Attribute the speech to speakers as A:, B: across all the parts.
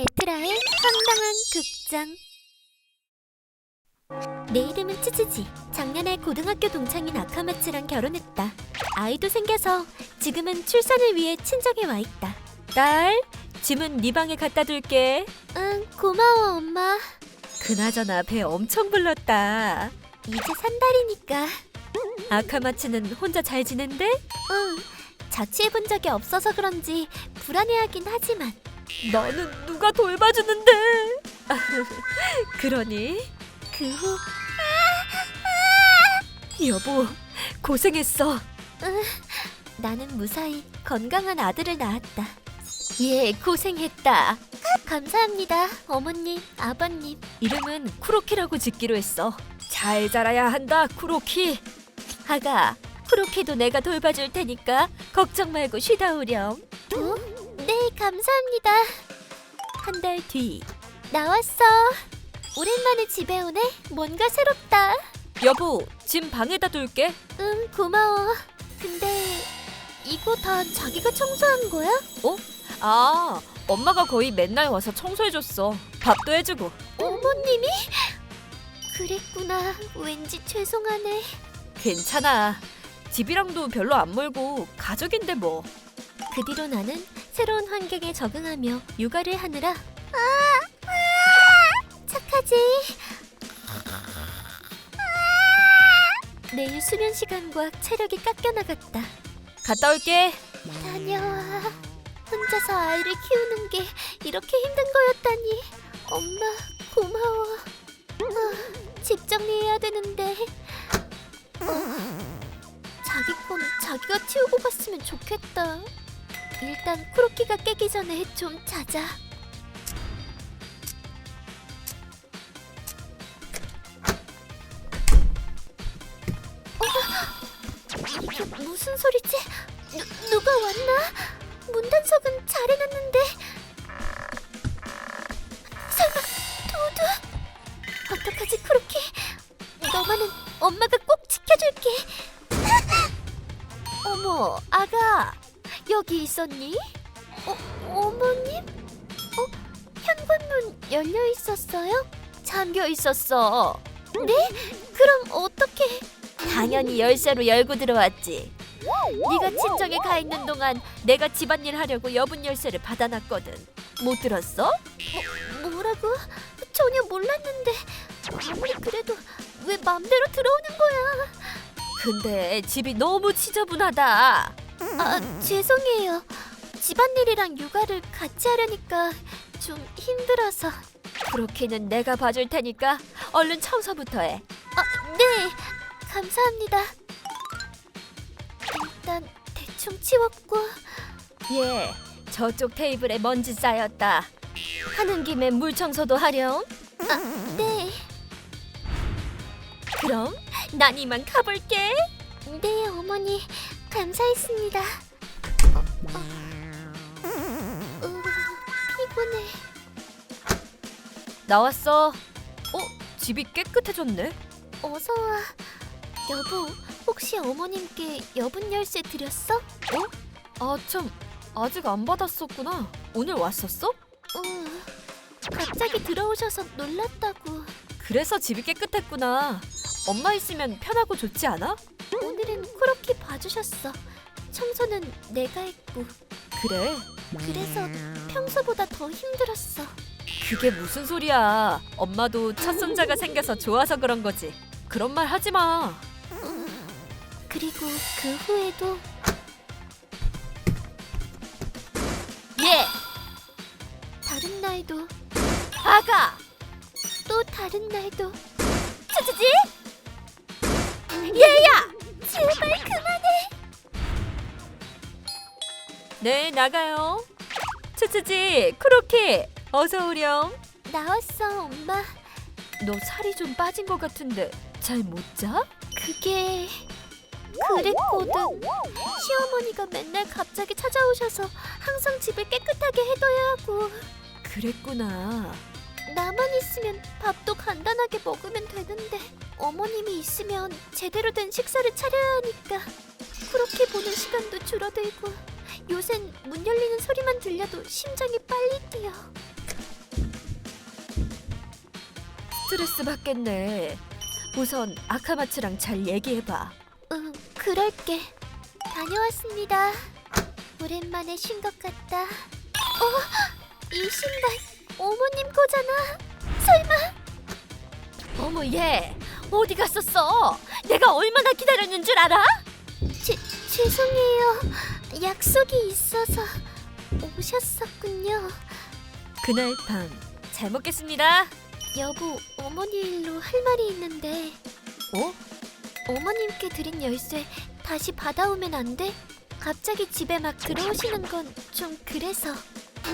A: 에트라의 황당한 극장. 내 이름은 츠츠지. 작년에 고등학교 동창인 아카마츠랑 결혼했다. 아이도 생겨서 지금은 출산을 위해 친정에 와 있다. 딸 짐은 네 방에 갖다 둘게. 응 고마워 엄마. 그나저나 배 엄청 불렀다. 이제 산 달이니까. 아카마츠는 혼자 잘 지낸대? 응. 자취해본 적이 없어서 그런지 불안해하긴 하지만 나는 누가 돌봐주는데? 그러니 그 후 여보 고생했어. 나는 무사히 건강한 아들을 낳았다. 예 고생했다. 감사합니다 어머님 아버님. 이름은 쿠로키라고 짓기로 했어. 잘 자라야 한다 쿠로키. 아가 쿠로키도 내가 돌봐줄 테니까 걱정 말고 쉬다 오렴. 어? 네, 감사합니다. 한 달 뒤. 나왔어. 오랜만에 집에 오네. 뭔가 새롭다.
B: 여보, 짐 방에다 둘게.
A: 응, 고마워. 근데 이거 다 자기가 청소한 거야?
B: 아, 엄마가 거의 맨날 와서 청소해줬어. 밥도 해주고.
A: 어머님이? 그랬구나. 왠지 죄송하네.
B: 괜찮아. 집이랑도 별로 안 멀고 가족인데 뭐.
A: 그 뒤로 나는 새로운 환경에 적응하며 육아를 하느라 아, 착하지. 매일 수면 시간과 체력이 깎여 나갔다.
B: 갔다 올게.
A: 다녀와. 혼자서 아이를 키우는 게 이렇게 힘든 거였다니. 엄마 고마워. 아, 집 정리해야 되는데. 어, 자기 폰 자기가 치우고 갔으면 좋겠다. 일단 크로키가 깨기 전에 좀 자자. 어? 이게 무슨 소리지? 누, 누가 왔나? 문단속은 잘 해놨는데 설마 도두? 어떡하지 크로키? 너만은 엄마가 꼭 지켜줄게 어머 아가 여기 있었니? 어, 어머님? 어? 현관문 열려 있었어요? 잠겨 있었어 네? 그럼 어떻게 당연히 열쇠로 열고 들어왔지 네가 친정에 가 있는 동안 내가 집안일 하려고 여분 열쇠를 받아놨거든. 못 들었어? 뭐, 뭐라고? 전혀 몰랐는데 아무리 그래도 왜 맘대로 들어오는 거야?
B: 근데 집이 너무 지저분하다.
A: 아 죄송해요. 집안일이랑 육아를 같이 하려니까 좀 힘들어서.
B: 그렇게는 내가 봐줄 테니까 얼른 청소부터 해.
A: 아 네, 감사합니다. 일단 대충 치웠고.
B: 예, 저쪽 테이블에 먼지 쌓였다. 하는 김에 물 청소도 하렴.
A: 네,
B: 그럼 난 이만 가볼게.
A: 네 어머니 감사했습니다. 어, 어. 으, 피곤해.
B: 나왔어. 어, 집이 깨끗해졌네.
A: 어서 와. 여보, 혹시 어머님께 여분 열쇠 드렸어?
B: 아, 참. 아직 안 받았었구나. 오늘 왔었어?
A: 응. 갑자기 들어오셔서 놀랐다고.
B: 그래서 집이 깨끗했구나. 엄마 있으면 편하고 좋지 않아?
A: 오늘은 그렇게 봐주셨어. 청소는 내가 했고.
B: 그래.
A: 그래서 평소보다 더 힘들었어.
B: 그게 무슨 소리야. 엄마도 첫 손자가 생겨서 좋아서 그런 거지. 그런 말 하지 마.
A: 그리고 그 후에도
B: 예.
A: 다른 날도
B: 아가.
A: 또 다른 날도
B: 츠츠지? 얘야.
A: 제발 그만해.
B: 네, 나가요. 츠츠지, 크로키. 어서 오렴.
A: 나왔어, 엄마.
B: 너 살이 좀 빠진 것 같은데 잘 못 자?
A: 그게 그랬거든. 시어머니가 맨날 갑자기 찾아오셔서 항상 집을 깨끗하게 해둬야 하고
B: 그랬구나.
A: 나만 있으면 밥도 간단하게 먹으면 되는데 어머님이 있으면 제대로 된 식사를 차려야 하니까 그렇게 보는 시간도 줄어들고 요샌 문 열리는 소리만 들려도 심장이 빨리 뛰어. 스트레스 받겠네. 우선 아카마츠랑 잘 얘기해봐.
C: 응, 그럴게. 다녀왔습니다. 오랜만에 쉰 것 같다. 어, 이 신발 어머님 거잖아. 설마?
A: 어머 얘 어디 갔었어? 내가 얼마나 기다렸는 줄 알아?
C: 죄, 죄송해요. 약속이 있어서 오셨었군요.
A: 그날 밤 잘 먹겠습니다.
C: 여보, 어머니 일로 할 말이 있는데
A: 어?
C: 어머님께 드린 열쇠 다시 받아오면 안 돼? 갑자기 집에 막 들어오시는 건 좀 그래서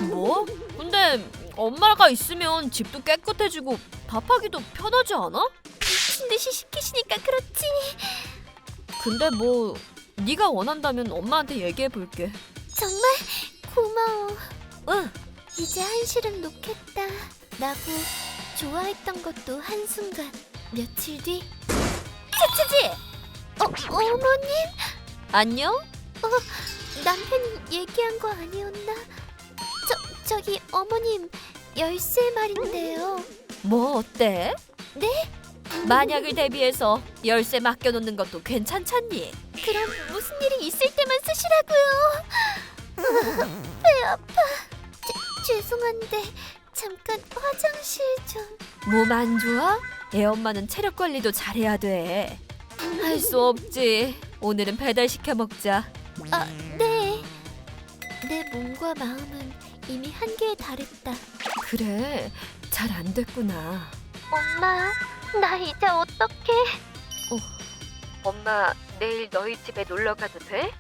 A: 뭐? 근데 엄마가 있으면 집도 깨끗해지고 밥하기도 편하지 않아?
C: 미친 듯이 시키시니까 그렇지.
A: 근데 뭐 네가 원한다면 엄마한테 얘기해 볼게.
C: 정말 고마워.
A: 응.
C: 이제 한시름 놓겠다. 라고 좋아했던 것도 한순간 며칠 뒤 치치지! 어, 어머님?
A: 안녕?
C: 남편이 얘기한 거 아니었나? 저, 저기 어머님 열쇠 말인데요.
A: 뭐 어때?
C: 네?
A: 만약을 대비해서 열쇠 맡겨놓는 것도 괜찮잖니?
C: 그럼 무슨 일이 있을 때만 쓰시라고요. 배 아파. 죄, 죄송한데 잠깐 화장실 좀.
A: 몸 안 좋아? 애 엄마는 체력 관리도 잘해야 돼. 할 수 없지. 오늘은 배달 시켜 먹자.
C: 아, 네. 내 몸과 마음은 이미 한계에 달했다.
A: 그래, 잘 안 됐구나.
C: 엄마, 나 이제 어떡해?
A: 엄마, 내일 너희 집에 놀러 가도 돼?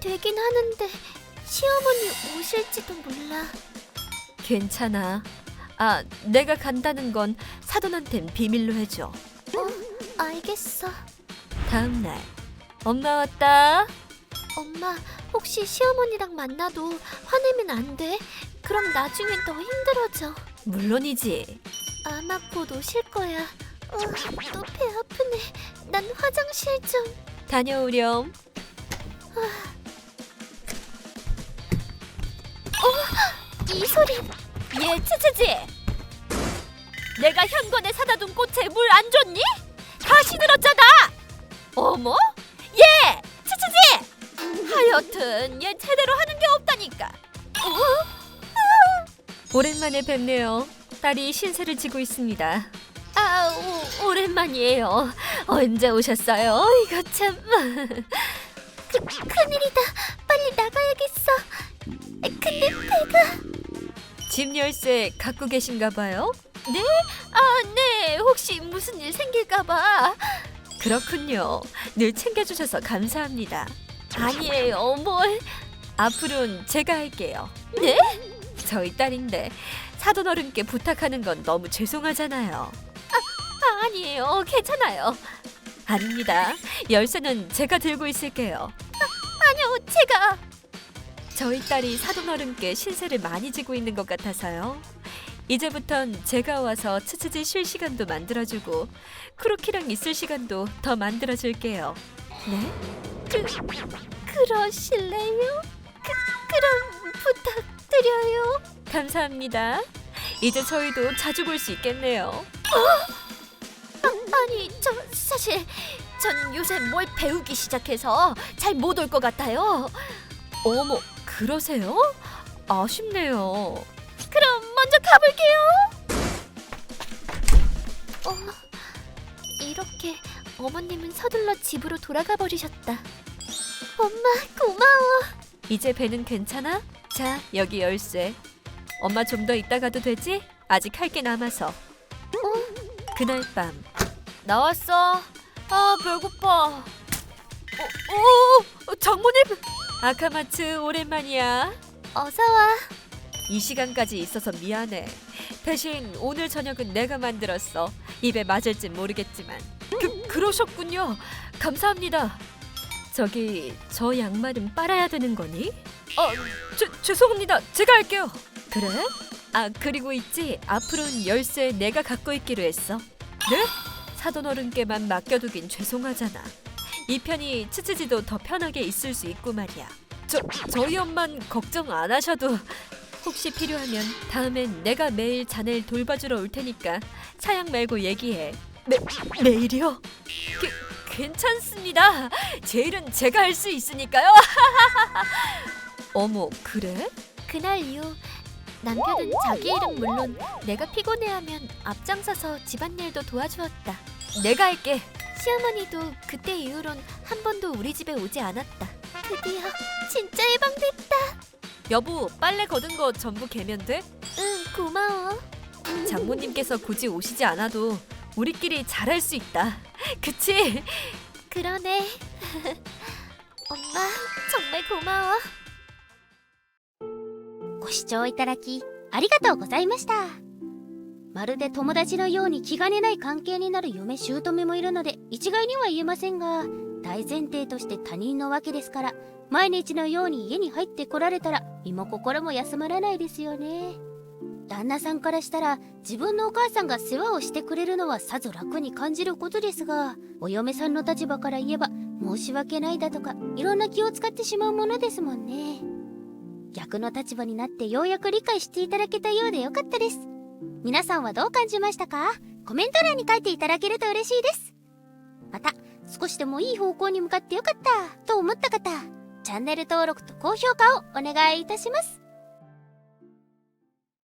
C: 되긴 하는데 시어머니 오실지도 몰라.
A: 괜찮아. 아, 내가 간다는 건 사돈한텐 비밀로 해줘.
C: 어, 알겠어.
A: 다음 날, 엄마 왔다.
C: 엄마, 혹시 시어머니랑 만나도 화내면 안 돼? 그럼 나중엔 더 힘들어져.
A: 물론이지.
C: 아마 곧 오실 거야. 어, 또배 아프네. 난 화장실 좀.
A: 다녀오렴.
C: 이 소리.
A: 얘 치치지. 내가 현관에 사다 둔 꽃에 물 안 줬니? 다시 들었잖아. 어머, 얘 치치지. 하여튼 얘 제대로 하는 게 없다니까. 어? 오랜만에 뵙네요. 딸이 신세를 지고 있습니다. 아, 오, 오랜만이에요. 언제 오셨어요? 이거 참.
C: 그, 큰일이다. 빨리 나가야겠어. 근데 배가.
A: 집 열쇠 갖고 계신가 봐요? 네? 아, 네. 혹시 무슨 일 생길까 봐. 그렇군요. 늘 챙겨주셔서 감사합니다. 아니에요. 뭘. 앞으로는 제가 할게요. 네? 저희 딸인데 사돈 어른께 부탁하는 건 너무 죄송하잖아요. 아, 아니에요. 괜찮아요. 아닙니다. 열쇠는 제가 들고 있을게요. 아, 아니요. 제가. 저희 딸이 사돈 어른께 신세를 많이 지고 있는 것 같아서요. 이제부턴 제가 와서 치치지 쉴 시간도 만들어주고 크로키랑 있을 시간도 더 만들어줄게요. 네? 그 그러실래요? 그 그럼 부탁드려요. 감사합니다. 이제 저희도 자주 볼 수 있겠네요.
C: 아니, 저 사실 전 요새 뭘 배우기 시작해서 잘 못 올 것 같아요.
A: 어머, 그러세요? 아쉽네요.
C: 그럼 먼저 가볼게요. 어, 이렇게 어머님은 서둘러 집으로 돌아가 버리셨다. 엄마 고마워.
A: 이제 배는 괜찮아? 자, 여기 열쇠. 엄마 좀더 있다 가도 되지? 아직 할 게 남아서. 그날 밤 나왔어. 아 배고파. 어, 오, 장모님. 아카마츠 오랜만이야.
C: 어서 와.
A: 이 시간까지 있어서 미안해. 대신 오늘 저녁은 내가 만들었어. 입에 맞을진 모르겠지만. 그 그러셨군요. 감사합니다. 저기 저 양말은 빨아야 되는 거니? 어, 죄, 죄송합니다. 제가 할게요. 그래? 아 그리고 있지. 앞으로는 열쇠 내가 갖고 있기로 했어. 네? 사돈 어른께만 맡겨두긴 죄송하잖아. 이 편이 치치지도 더 편하게 있을 수 있고 말이야. 저 저희 엄만 걱정 안 하셔도 혹시 필요하면 다음엔 내가 매일 자네를 돌봐주러 올 테니까
B: 차양 말고 얘기해. 매, 매일이요? 게, 괜찮습니다. 제 일은 제가 할 수 있으니까요. 어머, 그래?
A: 그날 이후 남편은 자기 일은 물론 내가 피곤해하면 앞장서서 집안일도 도와주었다.
B: 내가 할게.
A: 시어머니도 그때 이후론 한 번도 우리 집에 오지 않았다. 드디어 진짜 예방됐다.
B: 여보, 빨래 걷은 거 전부 개면 돼?
A: 응, 고마워.
B: 장모님께서 굳이 오시지 않아도 우리끼리 잘할 수 있다. 그치?
A: 그러네. 엄마, 정말 고마워.
D: ご視聴いただきありがとうございましたまるで友達のように気兼ねない関係になる嫁姑もいるので一概には言えませんが大前提として他人のわけですから毎日のように家に入ってこられたら身も心も休まらないですよね 旦那さんからしたら自分のお母さんが世話をしてくれるのはさぞ楽に感じることですがお嫁さんの立場から言えば申し訳ないだとかいろんな気を使ってしまうものですもんね。逆の立場になってようやく理解していただけたようでよかったです。皆さんはどう感じましたか？コメント欄に書いていただけると嬉しいです。また少しでもいい方向に向かってよかったと思った方チャンネル登録と高評価をお願いいたします。